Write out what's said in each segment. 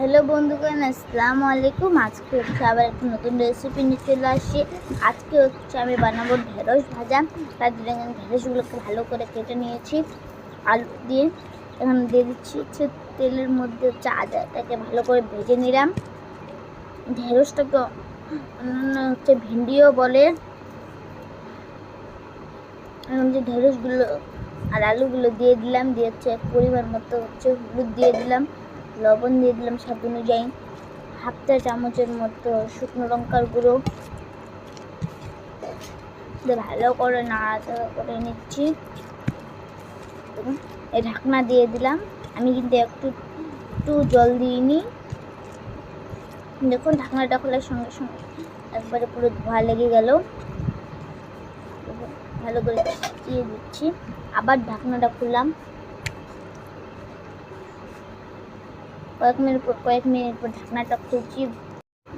Hello বন্ধুগণ, আসসালামু আলাইকুম। আজকে হচ্ছে আবার একটা নতুন রেসিপি নিয়ে চলে আসছি। আজকে হচ্ছে আমি বানাবো ঢেঁড়স ভাজা। তার জন্য ঢেঁড়সগুলোকে ভালো করে কেটে নিয়েছি। আলু দিয়ে এখন দিয়ে দিচ্ছি হচ্ছে তেলের মধ্যে হচ্ছে আদাটাকে ভালো করে ভেজে নিলাম। ঢেঁড়সটাকে অন্যান্য হচ্ছে ভিন্ডিও বলে। এখন যে ঢেঁড়সগুলো আর আলুগুলো দিয়ে দিলাম, দিয়ে হচ্ছে এক পরিমাণ মতো হচ্ছে হলুদ দিয়ে দিলাম। লবণ দিয়ে দিলাম স্বাদ অনুযায়ী। হাফ চা চামচের মতো শুকনো লঙ্কার গুঁড়ো। ভালো করে নাড়াচাড়া করে নিচ্ছি। ঢাকনা দিয়ে দিলাম। আমি কিন্তু একটু একটু জল দিইনি। দেখুন ঢাকনাটা খোলার সঙ্গে সঙ্গে একবারে পুরো ধোয়া লেগে গেল। ভালো করে দিচ্ছি। আবার ঢাকনাটা খুললাম। কয়েক মিনিট পর কয়েক মিনিট পর ঢাকনাটা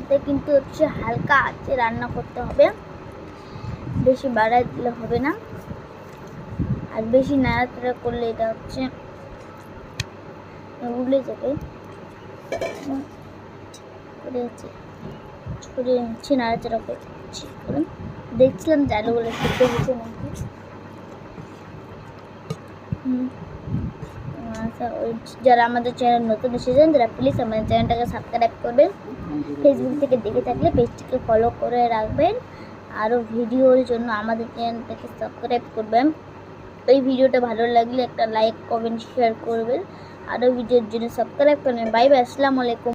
এটা কিন্তু হচ্ছে হালকা আছে রান্না করতে হবে। বেশি বাড়াই দিলে হবে না। আর বেশি নাড়াচাড়া করলে এটা হচ্ছে উড়ে যাবে। করে নিচ্ছি নাড়াচাড়া করছি। দেখছিলাম যে আলুগুলো হয়েছে নাকি। হুম। যারা আমাদের চ্যানেল নতুন এসেছেন, তারা প্লিজ আমাদের চ্যানেলটাকে সাবস্ক্রাইব করবেন। ফেসবুক থেকে দেখে থাকলে পেজটিকে ফলো করে রাখবেন। আরও ভিডিওর জন্য আমাদের চ্যানেলটাকে সাবস্ক্রাইব করবেন। এই ভিডিওটা ভালো লাগলে একটা লাইক কমেন্ট শেয়ার করবেন। আরও ভিডিওর জন্য সাবস্ক্রাইব করবেন। বাই বাই আসসালামু আলাইকুম।